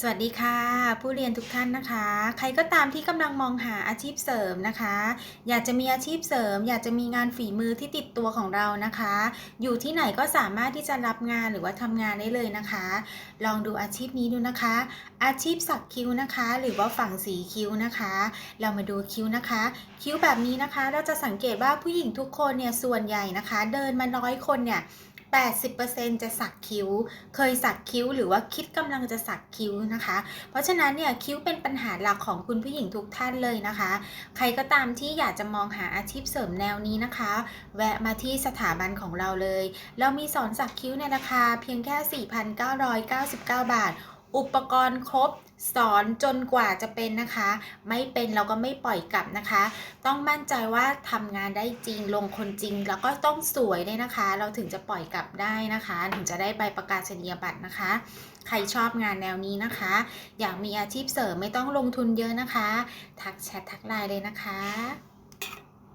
สวัสดีค่ะ ผู้เรียนทุกท่านนะคะ ใครก็ตามที่กำลังมองหาอาชีพเสริมนะคะ อยากจะมีอาชีพเสริม อยากจะมีงานฝีมือที่ติดตัวของเรานะคะ อยู่ที่ไหนก็สามารถที่จะรับงานหรือว่าทำงานได้เลยนะคะ ลองดูอาชีพนี้ดูนะคะ อาชีพสักคิ้วนะคะ หรือว่าฝั่งสีคิ้วนะคะ เรามาดูคิ้วนะคะ คิ้วแบบนี้นะคะ เราจะสังเกตว่าผู้หญิงทุกคนเนี่ยส่วนใหญ่นะคะ เดินมาน้อยคนเนี่ย 80%จะสักคิ้ว เคยสักคิ้วหรือว่าคิดกำลังจะสักคิ้วนะคะ เพราะฉะนั้นเนี่ยคิ้วเป็นปัญหาหลักของคุณผู้หญิงทุกท่านเลยนะคะ ใครก็ตามที่อยากจะมองหาอาชีพเสริมแนวนี้นะคะ แวะมาที่สถาบันของเราเลย เรามีสอนสักคิ้วในราคาเพียงแค่ 4,999 บาท อุปกรณ์ครบ สอนจนกว่าจะเป็นนะคะ ไม่เป็นเราก็ไม่ปล่อยกลับนะคะ ต้องมั่นใจว่าทำงานได้จริงลงคนจริง แล้วก็ต้องสวยด้วยนะคะ เราถึงจะปล่อยกลับได้นะคะ ถึงจะได้ใบประกาศนียบัตรนะคะ ใครชอบงานแนวนี้นะคะ อยากมีอาชีพเสริมไม่ต้องลงทุนเยอะนะคะ ทักแชททักไลน์เลยนะคะ